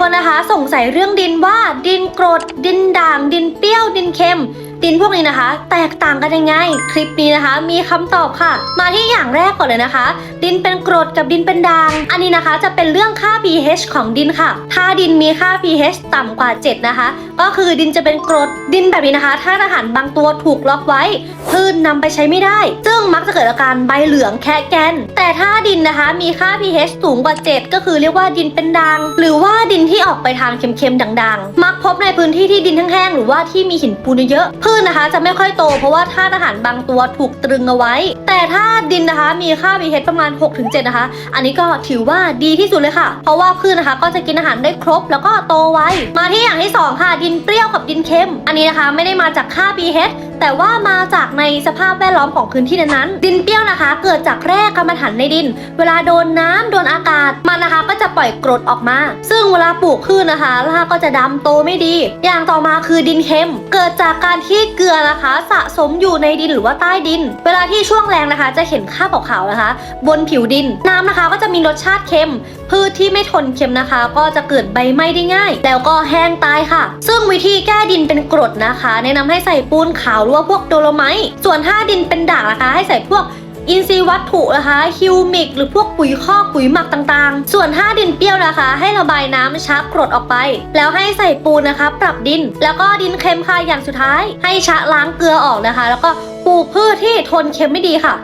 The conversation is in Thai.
คนนะคะสงสัยเรื่องดินว่าดินกรด ดินด่าง ดินเปรี้ยว ดินเค็ม ดินพวกนี้นะคะ แตกต่างกันยังไง คลิปนี้นะคะ มีคำตอบค่ะ มาที่อย่างแรกก่อนเลยนะคะ ดินเป็นกรดกับดินเป็นด่าง อันนี้นะคะจะเป็นเรื่องค่า pH ของดินค่ะ ถ้าดินมีค่า pH ต่ำกว่า 7 นะคะ ก็คือดินจะเป็นกรดดินแบบนี้นะคะ ถ้าอาหารบางตัวถูกล็อกไว้พืชนำไปใช้ไม่ได้ ซึ่งมักจะเกิดอาการใบเหลืองแคะแกน แต่ถ้าดินนะคะมีค่า pH สูงกว่า 7 ก็คือเรียกว่าดินเป็นด่าง หรือว่าดินที่ออกไปทางเค็มๆด่างๆ มักพบในพื้นที่ที่ดินแห้งๆหรือว่าที่มีหินปูนเยอะพืชนะคะ จะไม่ค่อยโตเพราะว่าธาตุอาหารบางตัวถูกตรึงเอาไว้ แต่ถ้าดินนะคะมีค่า pH ประมาณ 6-7 นะคะ อันนี้ก็ถือว่าดีที่สุดเลยค่ะ เพราะว่าพืชนะคะก็จะกินอาหารได้ครบแล้วก็โตไวมาที่อย่างที่สองค่ะดิินเปรี้ยวกับดินเค็ม อันนี้นะคะไม่ได้มาจากค่า pH แต่ว่ามาจากในสภาพแวดล้อมของพื้นที่นั้นๆ ดินเปรี้ยวนะคะ เกิดจากแร่กรรมฐานในดิน เวลาโดนน้ำโดนอากาศ มันนะคะก็จะปล่อยกรดออกมา ซึ่งเวลาปลูกพืชนะคะรากก็จะดำโตไม่ดี อย่างต่อมาคือดินเค็ม เกิดจากการที่เกลือนะคะ สะสมอยู่ในดินหรือว่าใต้ดิน เวลาที่ช่วงแรงนะคะ จะเห็นคราขาวๆนะคะ บนผิวดิน น้ำนะคะก็จะมีรสชาติเค็ม พืชที่ไม่ทนเค็มนะคะ ก็จะเกิดใบไหม้ได้ง่าย แล้วก็แห้งตายค่ะซึ่ง วิธีแก้ดินเป็นกรดนะคะ แนะนำให้ใส่ปูนขาวหรือว่าพวกโดโลไมต์ส่วนถ้าดินเป็นด่างนะคะ ให้ใส่พวกอินทรีย์วัตถุนะคะฮิวมิก หรือพวกปุ๋ยคอกปุ๋ยหมักต่างๆ ส่วนถ้าดินเปรี้ยวนะคะ ให้ระบายน้ำชักกรดออกไป แล้วให้ใส่ปูนนะคะ ปรับดิน แล้วก็ดินเค็มค่ะอย่างสุดท้าย ให้ชะล้างเกลือออกนะคะ แล้วก็ปลูกพืชที่ทนเค็มไม่ดีค่ะ